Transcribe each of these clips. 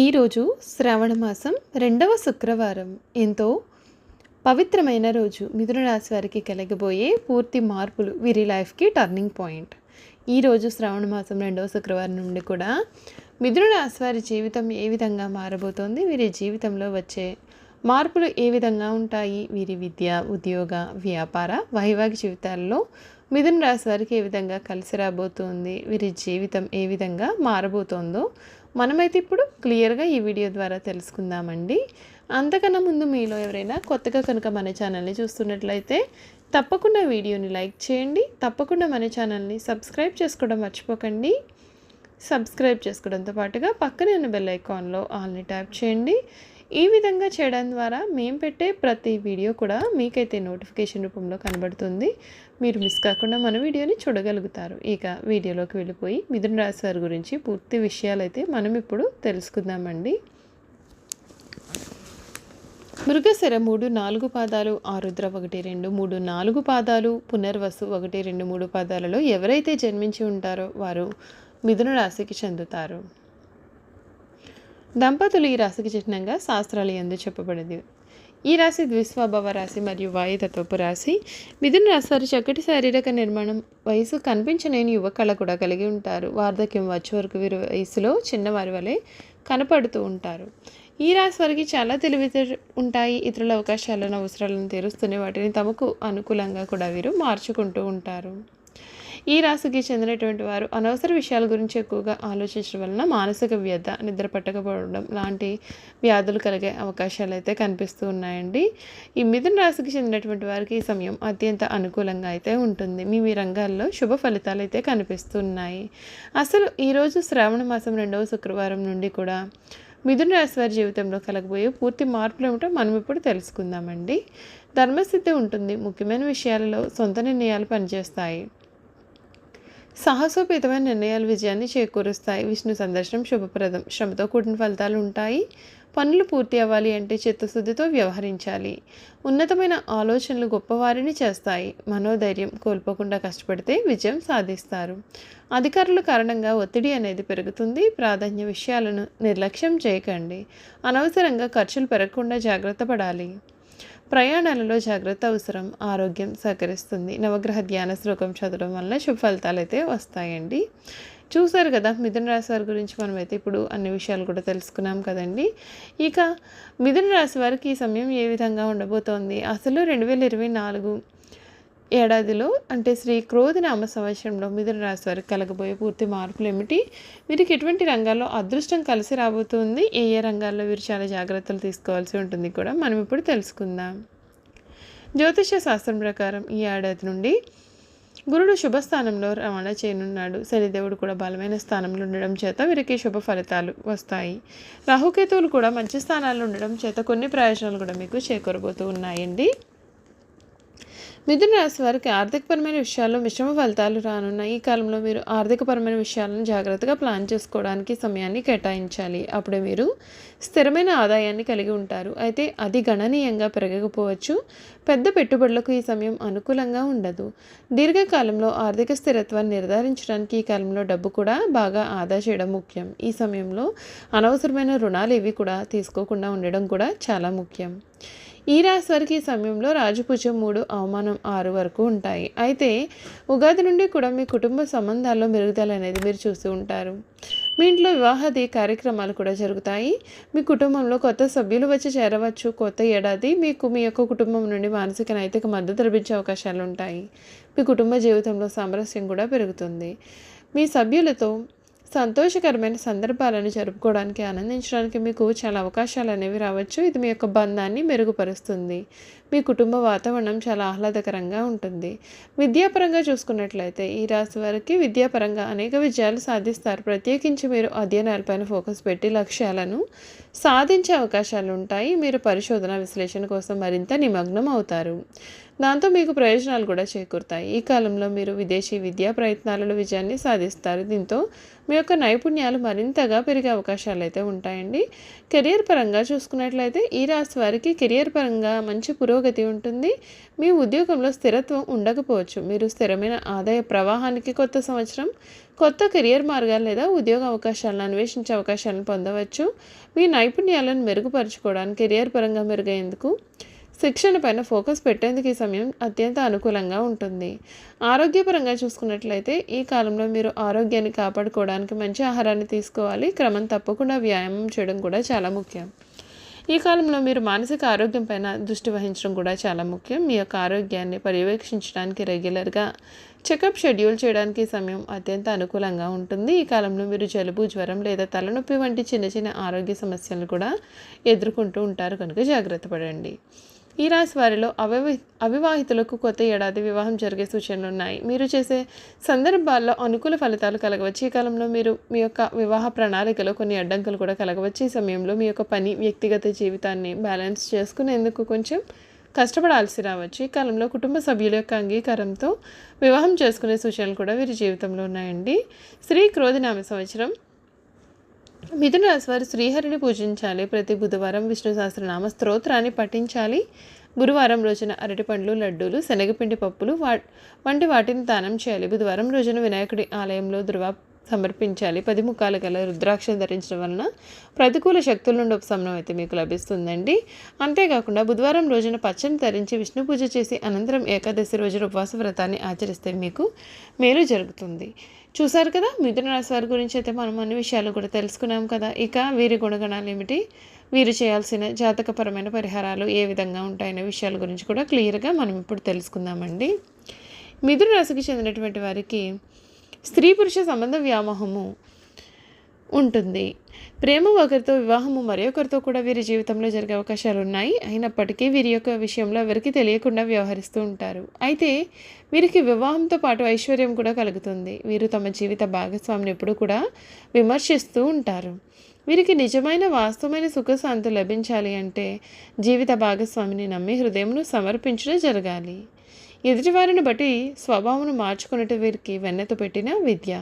ఈరోజు శ్రావణ మాసం రెండవ శుక్రవారం. ఎంతో పవిత్రమైన రోజు. మిథున రాశి వారికి కలగబోయే పూర్తి మార్పులు వీరి లైఫ్కి టర్నింగ్ పాయింట్ ఈరోజు శ్రావణ మాసం రెండవ శుక్రవారం నుండి కూడా మిథున రాశి వారి జీవితం ఏ విధంగా మారబోతోంది? వీరి జీవితంలో వచ్చే మార్పులు ఏ విధంగా ఉంటాయి? వీరి విద్య ఉద్యోగ వ్యాపార వైవాహిక జీవితాల్లో మిథున రాశి వారికి ఏ విధంగా కలిసి రాబోతోంది? వీరి జీవితం ఏ విధంగా మారబోతోందో మనమైతే ఇప్పుడు క్లియర్గా ఈ వీడియో ద్వారా తెలుసుకుందామండి. అంతకన్నా ముందు మీలో ఎవరైనా కొత్తగా కనుక మన ఛానల్ని చూస్తున్నట్లయితే తప్పకుండా వీడియోని లైక్ చేయండి. తప్పకుండా మన ఛానల్ని సబ్స్క్రైబ్ చేసుకోవడం మర్చిపోకండి. సబ్స్క్రైబ్ చేసుకోవడంతో పాటుగా పక్కనే ఉన్న బెల్ ఐకాన్లో ఆల్ని ట్యాప్ చేయండి. ఈ విధంగా చేయడం ద్వారా మేము పెట్టే ప్రతి వీడియో కూడా మీకైతే నోటిఫికేషన్ రూపంలో కనబడుతుంది. మీరు మిస్ కాకుండా మన వీడియోని చూడగలుగుతారు. ఇక వీడియోలోకి వెళ్ళిపోయి మిథున రాశి వారి గురించి పూర్తి విషయాలైతే మనం ఇప్పుడు తెలుసుకుందామండి. మృగశిర మూడు నాలుగు పాదాలు ఆరుద్ర ఒకటి రెండు మూడు నాలుగు పాదాలు పునర్వసు ఒకటి రెండు మూడు పాదాలలో ఎవరైతే జన్మించి ఉంటారో వారు మిథున రాశికి చెందుతారు. దంపతులు ఈ రాశికి చిహ్నంగా శాస్త్రాలు ఎందు చెప్పబడింది. ఈ రాశి ద్విస్వభావ రాశి మరియు వాయుతత్వపు రాశి. మిథున రాశి వారి చక్కటి శారీరక నిర్మాణం వయసు కనిపించలేని యువ కళ కూడా కలిగి ఉంటారు. వార్ధక్యం వచ్చే వరకు వీరి వయసులో చిన్నవారి వలె కనపడుతూ ఉంటారు. ఈ రాశి వారికి చాలా తెలివి ఉంటాయి. ఇతరుల అవకాశాలను అవసరాలను తీరుస్తూనే వాటిని తమకు అనుకూలంగా కూడా వీరు మార్చుకుంటూ ఉంటారు. ఈ రాశికి చెందినటువంటి వారు అనవసర విషయాల గురించి ఎక్కువగా ఆలోచించడం వలన మానసిక వ్యధ నిద్ర పట్టకపోవడం లాంటి వ్యాధులు కలిగే అవకాశాలు అయితే కనిపిస్తూ ఉన్నాయండి. ఈ మిథున రాశికి చెందినటువంటి వారికి ఈ సమయం అత్యంత అనుకూలంగా అయితే ఉంటుంది. మీ మీ రంగాల్లో శుభ ఫలితాలు అయితే కనిపిస్తున్నాయి. అసలు ఈరోజు శ్రావణ మాసం రెండవ శుక్రవారం నుండి కూడా మిథున రాశి వారి జీవితంలో కలగబోయే పూర్తి మార్పులు ఏమిటో మనం ఇప్పుడు తెలుసుకుందామండి. ధర్మస్థితి ఉంటుంది. ముఖ్యమైన విషయాలలో సొంత నిర్ణయాలు పనిచేస్తాయి. సాహసోపేతమైన నిర్ణయాలు విజయాన్ని చేకూరుస్తాయి. విష్ణు సందర్శనం శుభప్రదం. శ్రమతో కూడిన ఫలితాలు ఉంటాయి. పనులు పూర్తి అవ్వాలి అంటే చిత్తశుద్ధితో వ్యవహరించాలి. ఉన్నతమైన ఆలోచనలు గొప్పవారిని చేస్తాయి. మనోధైర్యం కోల్పోకుండా కష్టపడితే విజయం సాధిస్తారు. అధికారుల కారణంగా ఒత్తిడి అనేది పెరుగుతుంది. ప్రాధాన్య విషయాలను నిర్లక్ష్యం చేయకండి. అనవసరంగా ఖర్చులు పెరగకుండా జాగ్రత్త పడాలి. ప్రయాణాలలో జాగ్రత్త అవసరం ఆరోగ్యం సహకరిస్తుంది. నవగ్రహ ధ్యాన శ్లోకం చదవడం వల్ల శుభ ఫలితాలు అయితే వస్తాయండి. చూసారు కదా మిథున రాశి వారి గురించి మనమైతే ఇప్పుడు అన్ని విషయాలు కూడా తెలుసుకున్నాం కదండి. ఇక మిథున రాశి వారికి ఈ సమయం ఏ విధంగా ఉండబోతోంది? అసలు రెండు వేల ఇరవై నాలుగు ఏడాదిలో అంటే శ్రీ క్రోధినామ సంవత్సరంలో మిథున రాశి వారికి కలగబోయే పూర్తి మార్పులు ఏమిటి వీరికి ఎటువంటి రంగాల్లో అదృష్టం కలిసి రాబోతుంది? ఏ ఏ రంగాల్లో వీరు చాలా జాగ్రత్తలు తీసుకోవాల్సి ఉంటుంది కూడా మనం ఇప్పుడు తెలుసుకుందాం. జ్యోతిష శాస్త్రం ప్రకారం ఈ ఏడాది నుండి గురుడు శుభస్థానంలో రవాణా చేయనున్నాడు. శనిదేవుడు కూడా బలమైన స్థానంలో ఉండడం చేత వీరికి శుభ ఫలితాలు వస్తాయి. రాహుకేతువులు కూడా మంచి స్థానాల్లో ఉండడం చేత కొన్ని ప్రయోజనాలు కూడా మీకు చేకూరబోతూ ఉన్నాయండి. మిథున రాశి వారికి ఆర్థికపరమైన విషయాల్లో మిశ్రమ ఫలితాలు రానున్న ఈ కాలంలో మీరు ఆర్థికపరమైన విషయాలను జాగ్రత్తగా ప్లాన్ చేసుకోవడానికి సమయాన్ని కేటాయించాలి. అప్పుడే మీరు స్థిరమైన ఆదాయాన్ని కలిగి ఉంటారు. అయితే అది గణనీయంగా పెరగకపోవచ్చు. పెద్ద పెట్టుబడులకు ఈ సమయం అనుకూలంగా ఉండదు. దీర్ఘకాలంలో ఆర్థిక స్థిరత్వాన్ని నిర్ధారించడానికి ఈ కాలంలో డబ్బు కూడా బాగా ఆదా చేయడం ముఖ్యం. ఈ సమయంలో అనవసరమైన రుణాలు ఇవి కూడా తీసుకోకుండా ఉండడం కూడా చాలా ముఖ్యం. ఈ రాశి వారికి ఈ సమయంలో రాజపూజ మూడు అవమానం ఆరు వరకు ఉంటాయి. అయితే ఉగాది నుండి కూడా మీ కుటుంబ సంబంధాల్లో మెరుగుదల అనేది మీరు చూస్తూ ఉంటారు. మీ ఇంట్లో వివాహాది కార్యక్రమాలు కూడా జరుగుతాయి. మీ కుటుంబంలో కొత్త సభ్యులు వచ్చి చేరవచ్చు. కొత్త ఏడాది మీకు మీ యొక్క కుటుంబం నుండి మానసిక నైతిక మద్దతు లభించే అవకాశాలు ఉంటాయి. మీ కుటుంబ జీవితంలో సామరస్యం కూడా పెరుగుతుంది. మీ సభ్యులతో సంతోషకరమైన సందర్భాలను జరుపుకోవడానికి ఆనందించడానికి మీకు చాలా అవకాశాలు అనేవి రావచ్చు. ఇది మీ యొక్క బంధాన్ని మెరుగుపరుస్తుంది. మీ కుటుంబ వాతావరణం చాలా ఆహ్లాదకరంగా ఉంటుంది. విద్యాపరంగా చూసుకున్నట్లయితే ఈ రాశి వారికి విద్యాపరంగా అనేక విజయాలు సాధిస్తారు. ప్రత్యేకించి మీరు అధ్యయనాలపైన ఫోకస్ పెట్టి లక్ష్యాలను సాధించే అవకాశాలు ఉంటాయి. మీరు పరిశోధన విశ్లేషణ కోసం మరింత నిమగ్నం అవుతారు. దాంతో మీకు ప్రయోజనాలు కూడా చేకూరుతాయి. ఈ కాలంలో మీరు విదేశీ విద్యా ప్రయత్నాలలో విజయాన్ని సాధిస్తారు. దీంతో మీ యొక్క నైపుణ్యాలు మరింతగా పెరిగే అవకాశాలు అయితే ఉంటాయండి. కెరియర్ పరంగా చూసుకున్నట్లయితే ఈ రాశి వారికి కెరియర్ పరంగా మంచి పురోగతి ఉంటుంది. మీ ఉద్యోగంలో స్థిరత్వం ఉండకపోవచ్చు. మీరు స్థిరమైన ఆదాయ ప్రవాహానికి కొత్త సంవత్సరం కొత్త కెరియర్ మార్గాలు లేదా ఉద్యోగ అవకాశాలను అన్వేషించే అవకాశాలను పొందవచ్చు. మీ నైపుణ్యాలను మెరుగుపరచుకోవడానికి కెరియర్ పరంగా మెరుగయ్యేందుకు శిక్షణ పైన ఫోకస్ పెట్టేందుకు ఈ సమయం అత్యంత అనుకూలంగా ఉంటుంది. ఆరోగ్యపరంగా చూసుకున్నట్లయితే ఈ కాలంలో మీరు ఆరోగ్యాన్ని కాపాడుకోవడానికి మంచి ఆహారాన్ని తీసుకోవాలి. క్రమం తప్పకుండా వ్యాయామం చేయడం కూడా చాలా ముఖ్యం. ఈ కాలంలో మీరు మానసిక ఆరోగ్యం పైన దృష్టి వహించడం కూడా చాలా ముఖ్యం. మీ యొక్క ఆరోగ్యాన్ని పర్యవేక్షించడానికి రెగ్యులర్గా చెకప్ షెడ్యూల్ చేయడానికి సమయం అత్యంత అనుకూలంగా ఉంటుంది. ఈ కాలంలో మీరు జలుబు జ్వరం లేదా తలనొప్పి వంటి చిన్న చిన్న ఆరోగ్య సమస్యలను కూడా ఎదుర్కొంటూ ఉంటారు. కనుక జాగ్రత్త పడండి. ఈ రాశి వారిలో అవివా అవివాహితులకు కొత్త ఏడాది వివాహం జరిగే సూచనలు ఉన్నాయి. మీరు చేసే సందర్భాల్లో అనుకూల ఫలితాలు కలగవచ్చు. ఈ కాలంలో మీరు మీ యొక్క వివాహ ప్రణాళికలో కొన్ని అడ్డంకులు కూడా కలగవచ్చు. ఈ సమయంలో మీ యొక్క పని వ్యక్తిగత జీవితాన్ని బ్యాలెన్స్ చేసుకునేందుకు కొంచెం కష్టపడాల్సి రావచ్చు. ఈ కాలంలో కుటుంబ సభ్యుల యొక్క అంగీకారంతో వివాహం చేసుకునే సూచనలు కూడా వీరి జీవితంలో ఉన్నాయండి. శ్రీ క్రోధినామ సంవత్సరం మిథున రాశి వారు శ్రీహరిని పూజించాలి. ప్రతి బుధవారం విష్ణు సహస్రనామ స్తోత్రాన్ని పఠించాలి. గురువారం రోజున అరటిపండ్లు లడ్డూలు శనగపిండి పప్పులు వా వంటి వాటిని దానం చేయాలి. బుధవారం రోజున వినాయకుడి ఆలయంలో దుర్వా సమర్పించాలి. పది ముఖాలు గల రుద్రాక్షను ధరించడం వలన ప్రతికూల శక్తుల నుండి ఉపశమనం అయితే మీకు లభిస్తుందండి. అంతేకాకుండా బుధవారం రోజున పచ్చని ధరించి విష్ణు పూజ చేసి అనంతరం ఏకాదశి రోజున ఉపవాస వ్రతాన్ని ఆచరిస్తే మీకు మేలు జరుగుతుంది. చూసారు కదా? మిథున రాశి వారి గురించి అయితే మనం అన్ని విషయాలు కూడా తెలుసుకున్నాం కదా. ఇక వీరి గుణగణాలు ఏమిటి? వీరు చేయాల్సిన జాతకపరమైన పరిహారాలు ఏ విధంగా ఉంటాయనే విషయాల గురించి కూడా క్లియర్గా మనం ఇప్పుడు తెలుసుకుందామండి. మిథున రాశికి చెందినటువంటి వారికి స్త్రీ పురుష సంబంధ వ్యామోహము ఉంటుంది. ప్రేమ ఒకరితో వివాహము మరొకరితో కూడా వీరి జీవితంలో జరిగే అవకాశాలు ఉన్నాయి. అయినప్పటికీ వీరి యొక్క విషయంలో ఎవరికి తెలియకుండా వ్యవహరిస్తూ ఉంటారు. అయితే వీరికి వివాహంతో పాటు ఐశ్వర్యం కూడా కలుగుతుంది. వీరు తమ జీవిత భాగస్వామిని ఎప్పుడు కూడా విమర్శిస్తూ ఉంటారు. వీరికి నిజమైన వాస్తవమైన సుఖశాంతి లభించాలి అంటే జీవిత భాగస్వామిని నమ్మి హృదయంను సమర్పించడం జరగాలి. ఎదుటివారిని బట్టి స్వభావం మార్చుకున్నట్టు వీరికి వెన్నెత పెట్టిన విద్య.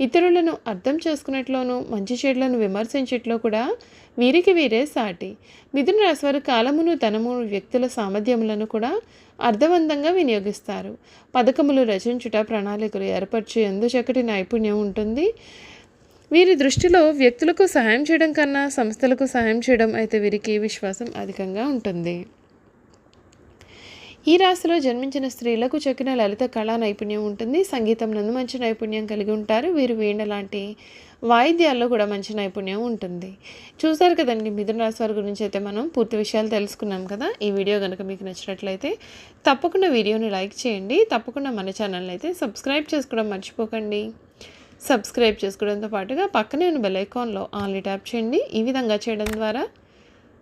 ఇతరులను అర్థం చేసుకున్నట్లోనూ మంచి చెడులను విమర్శించట్లో కూడా వీరికి వీరే సాటి. మిథున రాశివారు కాలమును ధనము వ్యక్తుల సామర్థ్యములను కూడా అర్థవంతంగా వినియోగిస్తారు. పథకములు రచించుట ప్రణాళికలు ఏర్పరిచే ఎందు చక్కటి నైపుణ్యం ఉంటుంది. వీరి దృష్టిలో వ్యక్తులకు సహాయం చేయడం కన్నా సంస్థలకు సహాయం చేయడం అయితే వీరికి విశ్వాసం అధికంగా ఉంటుంది. ఈ రాశిలో జన్మించిన స్త్రీలకు చెక్కిన లలిత కళా నైపుణ్యం ఉంటుంది. సంగీతం నందు మంచి నైపుణ్యం కలిగి ఉంటారు. వీరు వీణ లాంటి వాయిద్యాల్లో కూడా మంచి నైపుణ్యం ఉంటుంది. చూసారు కదండి మిథున రాశి వారి గురించి అయితే మనం పూర్తి విషయాలు తెలుసుకున్నాం కదా. ఈ వీడియో కనుక మీకు నచ్చినట్లయితే తప్పకుండా వీడియోని లైక్ చేయండి. తప్పకుండా మన ఛానల్ని అయితే సబ్స్క్రైబ్ చేసుకోవడం మర్చిపోకండి. సబ్స్క్రైబ్ చేసుకోవడంతో పాటుగా పక్కనే ఉన్న బెల్ ఐకాన్లో ఆన్లీ ట్యాప్ చేయండి. ఈ విధంగా చేయడం ద్వారా